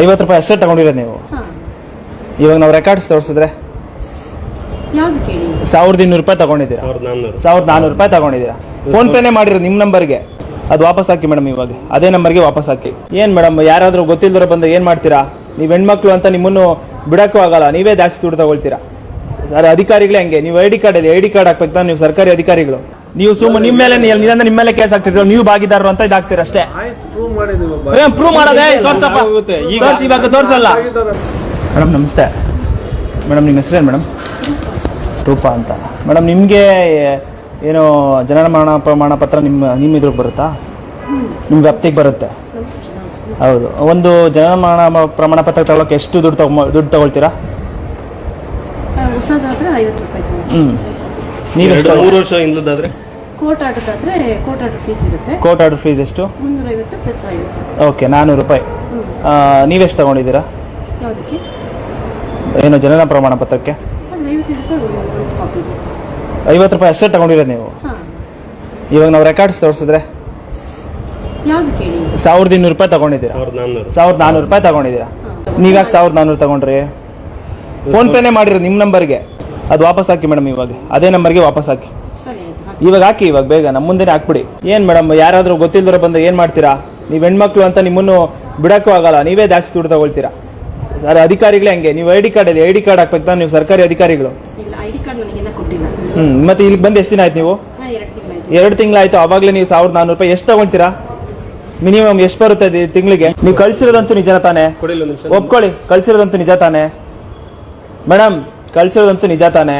ಐವತ್ತು ರೂಪಾಯಿ ಅಷ್ಟೇ ತಗೊಂಡಿರೋದು ನೀವು. ಹಾ. ಇವಾಗ ನಾವು ರೆಕಾರ್ಡ್ಸ್ ತೋರಿಸಿದ್ರೆ ಯಾವ್ದು ಕೇಳಿ? ಸಾವಿರದ ಇನ್ನೂರು ರೂಪಾಯಿ ತಗೊಂಡಿದ್ದೀರಾ? ಸಾವಿರದ ನಾನ್ನೂರು. ರೂಪಾಯಿ ತಗೊಂಡಿದ್ದೀರಾ? ಫೋನ್ ಪೇನೇ ಮಾಡಿರೋದು ನಿಮ್ಮ ನಂಬರ್ಗೆ. ಅದು ವಾಪಸ್ ಹಾಕಿ ಮೇಡಮ್ ಇವಾಗ. ಅದೇ ನಂಬರ್ಗೆ ವಾಪಸ್ ಹಾಕಿ. ಏನ್ ಮೇಡಮ್ ಯಾರಾದ್ರೂ ಗೊತ್ತಿಲ್ದಿರೋ ಬಂದ ಏನ್ ಮಾಡ್ತೀರಾ? ನೀವು ಹೆಣ್ಮಕ್ಳು ಅಂತ ನಿಮ್ಮನ್ನು ಬಿಡೋಕ್ಕೂ ಆಗಲ್ಲ. ನೀವೇ ಜಾಸ್ತಿ ದುಡ್ಡು ತಗೊಳ್ತೀರಾ? ಸರ್ ಅಧಿಕಾರಿಗಳೇ ಹಂಗೆ. ನೀವು ಐ ಡಿ ಕಾರ್ಡ್ ಇದೆ ಐ ಡಿ ಕಾರ್ಡ್ ಹಾಕ್ಬೇಕು ತಾನೆ ನೀವು ಸರ್ಕಾರಿ ಅಧಿಕಾರಿಗಳು. ನೀವು ಸುಮ್ಮನೆ ನಿಮ್ಮ ಮೇಲೆ ನೀವು- ನಿರಂತರ ನಿಮ್ಮ ಮೇಲೆ ಕೇಸ್ ಆಗ್ತಿದ್ರು ನೀವು ಭಾಗಿದಾರರು ಅಂತ ಇದಾಗ್ತೀರ ಅಷ್ಟೇ. ಪ್ರೂವ್ ಮಾಡಿ ನೀವು ಪ್ರೂವ್ ಮಾಡೋದೇ ತೋರ್ಸಪ್ಪ. ತೋರ್ಸಿ, ಇವಾಗ ತೋರ್ಸಲ್ಲ. ಮೇಡಮ್ ನಮಸ್ತೆ. ಮೇಡಮ್ ನಿಮ್ಮ ಹೆಸರೇನು ಮೇಡಮ್? ರೂಪಾ ಅಂತ. ಮೇಡಮ್ ನಿಮಗೆ ಏನು ಜನನ ಮರಣ ಪ್ರಮಾಣ ಪತ್ರ ನಿಮ್ಮ ನಿಮ್ಮ ಇದ್ರಿಗೆ ಬರುತ್ತಾ? ನಿಮ್ಮ ವ್ಯಾಪ್ತಿಗೆ ಬರುತ್ತೆ. ಹೌದು. ಒಂದು ಜನನ ಮರಣ ಪ್ರಮಾಣ ಪತ್ರ ತಗೊಳಕ್ಕೆ ಎಷ್ಟು ದುಡ್ಡು ತಗೊ ದುಡ್ಡು ತಗೊಳ್ತೀರಾ? ಹ್ಞೂ ನೀವು ಮೂರು ವರ್ಷ ಹಿಂದದಾದ್ರೆ ಕೋರ್ಟ್ ಆರ್ಡರ್ದಾದ್ರೆ ಕೋರ್ಟ್ ಆರ್ಡರ್ ಫೀಸ್ ಇರುತ್ತೆ. ಕೋರ್ಟ್ ಆರ್ಡರ್ ಫೀಸ್ ಎಷ್ಟು? ಮುನ್ನೂರ ಐವತ್ತು ಪ್ಲಸ್ ಐವತ್ತು. ಓಕೆ ನಾನ್ನೂರು ರೂಪಾಯಿ. ಆ, ನೀವೆಷ್ಟು ತಗೊಂಡಿದ್ದೀರಾ? ಯಾವುದಕ್ಕೆ? ಏನು ಜನನ ಪ್ರಮಾಣ ಪತ್ರಕ್ಕೆ? ಒಂದು ಐವತ್ತೈದು ರೂಪಾಯಿ ಕಾಪಿಗೆ ಐವತ್ತು ರೂಪಾಯಿ ಅಷ್ಟೇ ತಗೊಂಡಿರೋದು ನೀವು? ಹಾಂ. ಇವಾಗ ನಾವು ರೆಕಾರ್ಡ್ಸ್ ತೋರಿಸಿದ್ರೆ? ಯಾವ್ದು ಕೇಳಿ? ಸಾವಿರದ ಇನ್ನೂರು ರೂಪಾಯಿ ತಗೊಂಡಿದ್ದೀರಾ? ಸಾವಿರದ ನಾನ್ನೂರು. ಸಾವಿರದ ನಾನ್ನೂರು ರೂಪಾಯಿ ತಗೊಂಡಿದ್ದೀರಾ? ನೀವ್ಯಾಕೆ ಸಾವಿರದ ನಾನ್ನೂರು ತಗೊಂಡ್ರಿ? ಫೋನ್ ಪೇನೇ ಮಾಡಿರೋದು ನಿಮ್ಮ ನಂಬರ್ಗೆ ಅದು ವಾಪಸ್ ಹಾಕಿ ಮೇಡಮ್ ಇವಾಗ. ಅದೇ ನಂಬರ್ಗೆ ವಾಪಸ್ ಹಾಕಿ. ಸರಿ ಆಯ್ತು. ಇವಾಗ ಹಾಕಿ ಇವಾಗ ಬೇಗ ನಮ್ಮ ಮುಂದೆನೇ ಹಾಕ್ಬಿಡಿ. ಏನ್ ಮೇಡಮ್ ಯಾರಾದ್ರೂ ಗೊತ್ತಿಲ್ದಿರೋ ಬಂದ ಏನ್ ಮಾಡ್ತೀರಾ? ನೀವು ಹೆಣ್ಮಕ್ಳು ಅಂತ ನಿಮ್ಮನ್ನು ಬಿಡಕ್ಕೂ ಆಗಲ್ಲ ನೀವೇ ಜಾಸ್ತಿ ದುಡ್ಡು ತಗೊಳ್ತೀರಾ? ಸರ್ ಅಧಿಕಾರಿಗಳೇ ಹಂಗೆ ನೀವು ಐ ಡಿ ಕಾರ್ಡ್ ಇದೆ ಐ ಡಿ ಕಾರ್ಡ್ ಹಾಕ್ಬೇಕು ತಾನೆ ನೀವು ಸರ್ಕಾರಿ ಅಧಿಕಾರಿಗಳು. ಇಲ್ಲ ಐ ಕಾರ್ಡ್ ನನಗಿನ್ನ ಕೊಟ್ಟಿಲ್ಲ. ಹ್ಮ್ ಮತ್ತೆ ಇಲ್ಲಿ ಬಂದು ಎಷ್ಟು ದಿನ ಆಯ್ತು ನೀವು? ಹಾಂ ಎರಡು ತಿಂಗಳಾಯ್ತು ಅವಾಗಲೇ ನೀವು ಸಾವಿರದ ನಾನ್ನೂರು ರೂಪಾಯಿ ಎಷ್ಟು ತಗೊಂತೀರಾ ಮಿನಿಮಮ್ ಎಷ್ಟು ಬರುತ್ತೆ ತಿಂಗಳಿಗೆ? ನೀವು ಕಳ್ಸಿರೋದಂತೂ ನಿಜ ತಾನೆ? ಕೊಡಿಲ್ಲ ಒಂದು ನಿಮಿಷ. ಒಪ್ಕೊಳ್ಳಿ ಕಳ್ಸಿರೋದಂತೂ ನಿಜ ತಾನೆ? ಮೇಡಮ್ ಕಳ್ಸಿರೋದಂತೂ ನಿಜ ತಾನೆ?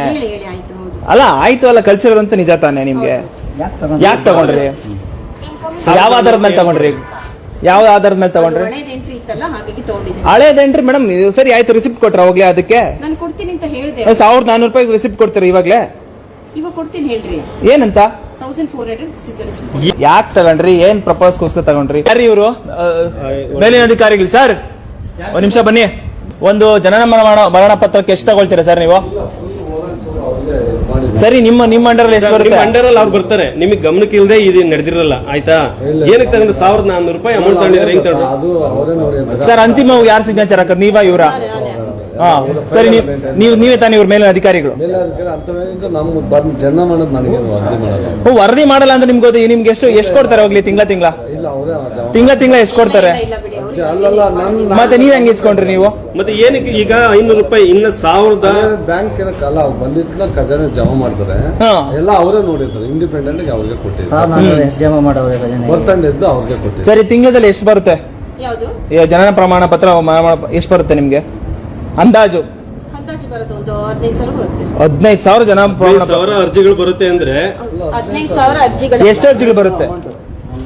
ಹೇಳಿ ಆಯ್ತು ಅಲ್ಲ ಕಲ್ಚರ್ ಅಂತ ನಿಜ ತಾನೆ ನಿಮ್ಗೆ? ಯಾಕೆ ತಗೊಂಡ್ರಿ? ಯಾವ ಆಧಾರದ ಮೇಲೆ ತಗೊಂಡ್ರಿ? ಯಾವ ಆಧಾರದ ಮೇಲೆ ತಗೊಂಡ್ರಿ? ಹಳೇದೇನ್ರಿ ಮೇಡಮ್ ಸರಿ ಆಯ್ತು ರಿಸಿಪ್ಟ್ ಕೊಟ್ರ ಅವಾಗ್ಲೇ ಅದಕ್ಕೆ? ನಾನು ಕೊಡ್ತೀನಿ ಅಂತ ಹೇಳಿದೆ. ಸಾವಿರದ ನಾನೂರು ರೂಪಾಯಿ ರಿಸಿಪ್ಟ್ ಕೊಡ್ತೀರಿ ಇವಾಗ್ಲೇ? ಇವಾಗ ಕೊಡ್ತೀನಿ ಹೇಳ್ರಿ. ಏನಂತ? ಯಾಕ್ ತಗೊಂಡ್ರಿ? ಏನ್ ಪ್ರಪೋಸ್ಗೋಸ್ಕರ ತಗೊಂಡ್ರಿ? ಯಾರು ಇವರು? ಮೇಲಿನ ಅಧಿಕಾರಿಗಳು ಸರ್. ಒಂದ್ ನಿಮಿಷ ಬನ್ನಿ. ಒಂದು ಜನನ ಮರಣ ಮರಣ ಪತ್ರಕ್ಕೆ ಎಷ್ಟು ತಗೊಳ್ತೀರಾ ಸರ್ ನೀವು? ಸರಿ ನಿಮ್ಮ ನಿಮ್ಮ ಅಂಡರ್ ಎಷ್ಟು ನಿಮ್ಮ ಬರುತ್ತೆ? ಅಂಡರ್ ಅಲ್ಲಿ ಅವ್ರು ಬರ್ತಾರೆ. ನಿಮಗೆ ಗಮನಕ್ಕೆ ಇಲ್ಲದೆ ಇದು ನಡೆದಿರಲ್ಲ ಆಯ್ತಾ? ಏನಕ್ಕೆ ತಗೊಂಡು ಸಾವಿರದ ನಾನೂರು ರೂಪಾಯಿ ಅಮೌಂಟ್ ತಗೊಂಡಿದ್ರೆ ಹೆಂಗ್ ತಗೊಂಡ್ರು ಸರ್ ಅಂತಿಮ ಯಾರು ಸಿಗ್ನೇಚರ್ ಹಾಕೋದು? ನೀವಾ ಇವರ? ಹಾ ಸರಿ ನೀವು ನೀವು ತಾನೇ ಇವ್ರ ಮೇಲಿನ ಅಧಿಕಾರಿಗಳು. ಜನ ಮಾಡೋದು ನನಗೆ ವರದಿ ಮಾಡಲ್ಲ. ಓ ವರದಿ ಮಾಡಲ್ಲ ಅಂದ್ರೆ ನಿಮ್ಗೆ ನಿಮ್ಗೆ ಎಷ್ಟು ಎಷ್ಟು ಕೊಡ್ತಾರೆ ಹೋಗ್ಲಿ ತಿಂಗಳ ತಿಂಗಳ? ಇಲ್ಲ ಅವರೇ ತಿಂಗಳ ತಿಂಗಳ ಎಷ್ಟು ಕೊಡ್ತಾರೆ? ಮತ್ತೆ ನೀವ್ ಹೆಂಗ್ ಇಸ್ಕೊಂಡ್ರಿ ನೀವು? ಮತ್ತೆ ಏನಕ್ಕೆ ಈಗ ಐನೂರು ರೂಪಾಯಿ ಇನ್ನ ಸಾವಿರದ ಬ್ಯಾಂಕ್ ಏನಕ್ಕಲ್ಲ ಅವ್ರು ಬಂದಿದ್ದನ್ನ ಖಜಾನೆ ಜಮಾ ಮಾಡ್ತಾರೆ. ಹಾ. ಎಲ್ಲ ಅವರೇ ನೋಡಿರ್ತಾರೆ ಇಂಡಿಪೆಂಡೆಂಟ್ ಆಗಿ ಅವ್ರಿಗೆ ಕೊಟ್ಟಿದ್ದಾರೆ ನಾನು ಎಷ್ಟು ಜಮಾ ಬರ್ತಂಡಿದ್ದು ಅವ್ರಿಗೆ ಕೊಟ್ಟಿದ್ದಾರೆ ಸರಿ ತಿಂಗಳಲ್ಲಿ ಎಷ್ಟು ಬರುತ್ತೆ? ಯಾವುದು? ಈ ಜನನ ಪ್ರಮಾಣ ಪತ್ರ ಎಷ್ಟು ಬರುತ್ತೆ ನಿಮ್ಗೆ? ಅಂದಾಜು? ಅಂದಾಜು ಬರುತ್ತೆ ಒಂದು ಹದಿನೈದು ಸಾವಿರ ಬರುತ್ತೆ. ಹದಿನೈದು ಸಾವಿರ ಜನ ಪ್ರಮಾಣ ಸಾವಿರ ಅರ್ಜಿಗಳು ಬರುತ್ತೆ ಅಂದ್ರೆ ಎಷ್ಟು ಅರ್ಜಿಗಳು ಬರುತ್ತೆ?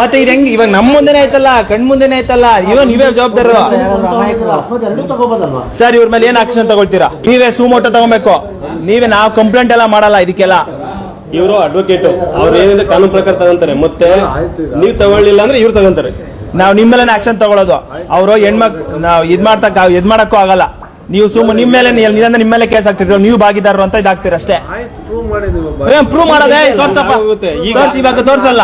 ಮತ್ತೆ ಇದು ಹೆಂಗ್ ಇವಾಗ ನಮ್ಮ ಮುಂದೆನೆ ಆಯ್ತಲ್ಲ ಕಣ್ ಮುಂದೆನೆ ಆಯ್ತಲ್ಲ ಇವಾಗ ನೀವೇ ಜವಾಬ್ದಾರರು ಸರ್ ಇವ್ರ ಮೇಲೆ ಏನ್ ಆಕ್ಷನ್ ತಗೊಳ್ತೀರಾ? ನೀವೇ ಸುಮೋಟೋ ತಗೋಬೇಕು. ನೀವೇ ನಾವು ಕಂಪ್ಲೇಂಟ್ ಎಲ್ಲ ಮಾಡಲ್ಲ ಇದಕ್ಕೆಲ್ಲ. ಇವರು ಅಡ್ವೊಕೇಟ್ ಅವ್ರು ಏನಿದೆ ಕಾನೂನು ಪ್ರಕಾರ ತಗೊಂತಾರೆ. ಮತ್ತೆ ನೀವ್ ತಗೊಳ್ಳಿಲ್ಲ ಅಂದ್ರೆ ಇವ್ರು ತಗೊಂತಾರೆ. ನಾವು ನಿಮ್ಮೇಲೆ ಆಕ್ಷನ್ ತಗೊಳ್ಳೋದು ಅವರು ಹೆಣ್ಮಕ್ ನಾವು ಇದ್ ಮಾಡ್ತಕ್ಕ ಇದ್ ಮಾಡಕ್ಕೂ ಆಗಲ್ಲ. ನೀವು ಸುಮ್ಮನೆ ನಿಮ್ಮ ಮೇಲೆ ನಿಮ್ ನಿಮ್ಮ ಮೇಲೆ ಕೇಸ್ ಆಗ್ತಿರ್ತೀವಿ ನೀವು ಭಾಗಿದಾರರು ಅಂತ ಇದಾಗ್ತೀರ ಅಷ್ಟೇ ಪ್ರೂವ್ ಮಾಡೋದೇ ತೋರ್ಸಪ್ಪ. ಈಗ- ತೋರ್ಸಿ ಇವಾಗ ತೋರ್ಸಲ್ಲ.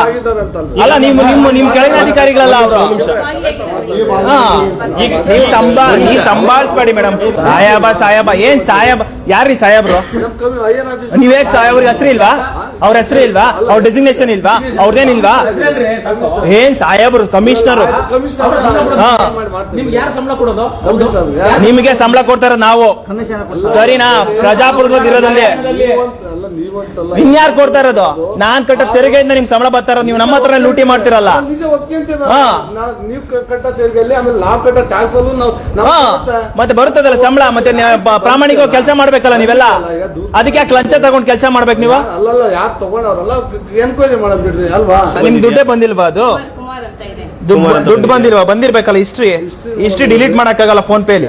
ಅಲ್ಲ ನಿಮ್ಮ ನಿಮ್ಮ ನಿಮ್ ಕೆಳಗಿನ ಅಧಿಕಾರಿಗಳಲ್ಲ ಅವರು. ಹಾ. ಈಗ ನೀವು ಸಂಬಾ ನೀವು ಸಂಭಾಳಿಸ್ಬೇಡಿ ಮೇಡಮ್. ಸಾಯಬ ಸಾಯಬ. ಏನ್ ಸಾಯಬ? ಯಾರ್ರಿ ಆಫೀಸ್ ನೀವೇ ಅವ್ರಿಗೆ ಹೆಸರು ಇಲ್ವಾ? ಅವ್ರ ಹೆಸರು ಇಲ್ವಾ? ಅವ್ರ ಡೆಸಿಗ್ನೇಷನ್ ಇಲ್ವಾ? ಅವ್ರದೇನಿಲ್ವಾ ಏನ್ ಸಾಹೇಬ್ರು ಕಮಿಷನರ್. ನಿಮ್ಗೆ ಯಾರು ಸಂಬಳ ಕೊಡೋದು? ನಿಮಗೆ ಸಂಬಳ ಕೊಡ್ತಾರ ನಾವು. ಸರಿನಾ? ನೀವಂತಲ್ಲ ಇನ್ಯಾರು ಕೊಡ್ತಾ ಇರೋದು? ನಾನ್ ಕಟ್ಟ ತೆರಿಗೆಯಿಂದ ನಿಮ್ ಸಂಬಳ ಬರ್ತಾ ಇರೋದು ನೀವು ನಮ್ಮ ಹತ್ರ ಲೂಟಿ ಮಾಡ್ತಿರಲ್ಲ. ನಿಜ ಒಪ್ಕೊಂತೀನಿ ಹಾ. ನೀವು ಕಟ್ಟ ತೆರಿಗೆಯಲ್ಲಿ ಆಮೇಲೆ ನಾವು ಕಟ್ಟ ಟ್ಯಾಕ್ಸ್ ಅಲ್ಲೂ ನಾವು ನಾವು ಹಾ. ಕಟ್ಟ- ಮತ್ತೆ ಬರುತ್ತದಲ್ಲ ಸಂಬಳ ಮತ್ತೆ ಪ್ರಾಮಾಣಿಕವಾಗಿ ಕೆಲಸ ಮಾಡ್ಬೇಕಲ್ಲ ನೀವೆಲ್ಲ? ಅದಕ್ಕೆ ಯಾಕೆ ಲಂಚ ತಗೊಂಡ್ ಕೆಲಸ ಮಾಡ್ಬೇಕು ನೀವು? ಅಲ್ವಾ? ನಿಮ್ ದುಡ್ಡೇ ಬಂದಿಲ್ವಾ ಅದು? ಕುಮಾರ್ ಕುಮಾರ್ ಅಂತ ಇದೆ ದುಡ್ಡು ಬಂದಿಲ್ವಾ? ಬಂದಿರ್ಬೇಕಲ್ಲ ಹಿಸ್ಟ್ರಿ ಹಿಸ್ಟ್ರಿ ಡಿಲೀಟ್ ಮಾಡಕ್ಕಾಗಲ್ಲ ಫೋನ್ ಪೇಲಿ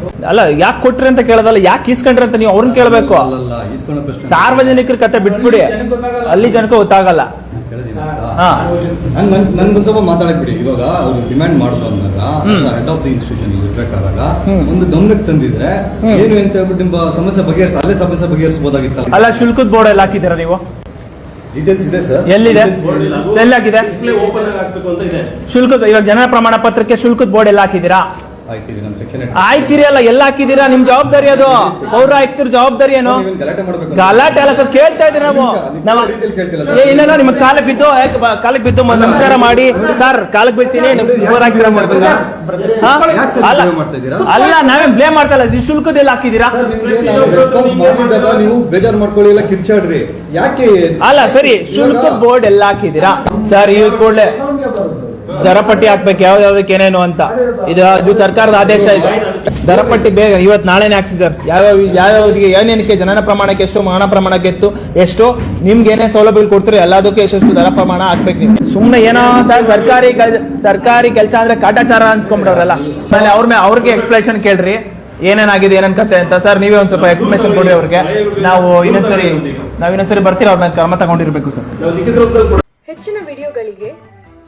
ಅಲ್ಲ ಯಾಕೆ ಕೊಟ್ರಿ ಅಂತ ಕೇಳೋದಲ್ಲ ಯಾಕೆ ಈಸ್ಕೊಂಡ್ರಿ ಅಂತ ನೀವು ಅವ್ರನ್ನ ಕೇಳಬೇಕು? ಸಾರ್ವಜನಿಕರ ಕತೆ ಬಿಟ್ಬಿಡಿ. ಅಲ್ಲಿ ಜನಕ್ಕೆ ಗೊತ್ತಾಗಲ್ಲ. ನನ್ಗೊಂದ್ ಸ್ವಲ್ಪ ಮಾತಾಡಕ್ ಬಿಡಿ. ಇವಾಗ ಅವ್ರು ಡಿಮ್ಯಾಂಡ್ ಮಾಡಿದ್ರು ಅಂದಾಗ ಹೆಡ್ ಆಫ್ ದಿ ಇನ್ಸ್ಟಿಟ್ಯೂಷನ್ ಇರ್ಬೇಕಾದಾಗ ಒಂದು ಗಮನಕ್ಕೆ ತಂದಿದ್ರೆ ಏನು ಅಂತ ಹೇಳ್ಬಿಟ್ಟು ನಿಮ್ಮ ಸಮಸ್ಯೆ ಬಗೆಹರಿಸ ಅಲ್ಲೇ ಸಮಸ್ಯೆ ಬಗೆಹರಿಸಬಹುದಾಗಿತ್ತಲ್ಲ ಅಲ್ಲ ಶುಲ್ಕದ ಬೋರ್ಡ್ ಎಲ್ಲ ಹಾಕಿದ್ದೀರಾ ನೀವು? ಡೀಟೇಲ್ಸ್ ಇದೆ ಸರ್ ಎಲ್ಲಿದೆ? ಎಲ್ಲಿ ಹಾಕಿದೆ ಓಪನ್ ಆಗಿ ಹಾಕ್ಬೇಕು ಅಂತ ಇದೆ. ಶುಲ್ಕದ ಇವಾಗ ಜನರ ಪ್ರಮಾಣ ಪತ್ರಕ್ಕೆ ಶುಲ್ಕದ ಬೋರ್ಡ್ ಎಲ್ಲ ಸೆಕ್ಷನ್ ಆಯ್ತಿರಿ ಅಲ್ಲ ಎಲ್ಲ ಹಾಕಿದೀರಾ ನಿಮ್ ಜವಾಬ್ದಾರಿ ಅದು. ಪೌರ ಆಯ್ತಿರ ಜವಾಬ್ದಾರಿ ಏನು? ಗಲಾಟೆ ಅಲ್ಲ ಸರ್ ಕೇಳ್ತಾ ಇದ್ರಿ ನಾವು? ನಾವು ಡೀಟೇಲ್ ಕೇಳ್ತಿಲ್ಲ ಏ ಇಲ್ಲ ನಿಮ್ಗೆ ಕಾಲಕ್ಕೆ ಬಿದ್ದು ಕಾಲಕ್ಕೆ ಬಿದ್ದು ನಮಸ್ಕಾರ ಮಾಡಿ. ಸರ್ ಕಾಲಕ್ಕೆ ಬಿಡ್ತೀನಿ? ಅಲ್ಲ ನಾವೇ? ನಾವೇನ್ ಬ್ಲೇಮ್ ಮಾಡ್ತಾ ಇಲ್ಲ ಈ ಹಾಕಿದೀರಾ ಬೇಜಾರ್ ಮಾಡ್ಕೊಳ್ಳಿ ಕಿರ್ಚಾಡ್ರಿ. ಯಾಕೆ? ಅಲ್ಲ ಸರಿ ಶುಲ್ಕ ಬೋರ್ಡ್ ಎಲ್ಲ ಹಾಕಿದೀರಾ ಸರ್ ಈ ಕೂಡಲೇ ದರಪಟ್ಟಿ ಹಾಕ್ಬೇಕು ಯಾವ್ದಾವ್ದಕ್ಕೆ ಏನೇನು ಅಂತ. ಇದು ಅದು ಸರ್ಕಾರದ ಆದೇಶ ಇದೆ. ದರಪಟ್ಟಿ ಬೇಗ, ಇವತ್ತು ನಾಳೆನೇ ಹಾಕ್ಸಿ ಸರ್. ಯಾವ್ಯಾವ, ಯಾವ್ಯಾವ್ದಿಗೆ ಏನೇನಕ್ಕೆ ಜನನ ಪ್ರಮಾಣಕ್ಕೆ ಎಷ್ಟು ಮಾನ ಪ್ರಮಾಣಕ್ಕೆ ಎಷ್ಟು ಎಷ್ಟು, ನಿಮ್ಗೆ ಏನೇನು ಸೌಲಭ್ಯಗಳು ಕೊಡ್ತೀರೋ ಎಲ್ಲದಕ್ಕೂ ಎಷ್ಟೆಷ್ಟು ದರ ಪ್ರಮಾಣ ಹಾಕ್ಬೇಕು ನೀವು. ಸುಮ್ಮನೆ ಏನೋ ಸರ್, ಸರ್ಕಾರಿ ಸರ್ಕಾರಿ ಕೆಲಸ ಅಂದ್ರೆ ಕಾಟಾಚಾರ ಅನ್ಸ್ಕೊಂಡ್ಬಿಡೋರಲ್ಲ. ಅವ್ರ ಮೇಲೆ ಅವ್ರಿಗೆ ಎಕ್ಸ್ಪ್ಲೇಷನ್ ಕೇಳ್ರಿ. ಏನೇನಾಗಿದೆ, ಏನೇನ್ ಕತೆ ಅಂತ. ಸರ್, ನೀವೇ ಒಂದ್ ಸ್ವಲ್ಪ ಎಕ್ಸ್ಪ್ಲೇಷನ್ ಕೊಡಿ ಅವ್ರಿಗೆ. ನಾವು ಇನ್ನೊಂದ್ಸರಿ ನಾವ್ ಇನ್ನೊಂದ್ಸರಿ ಬರ್ತೀವಿ ಅವ್ರನ್ನ ಕ್ರಮ ತಗೊಂಡಿರ್ಬೇಕು ಸರ್. ಹೆಚ್ಚಿನ ವಿಡಿಯೋಗಳಿಗೆ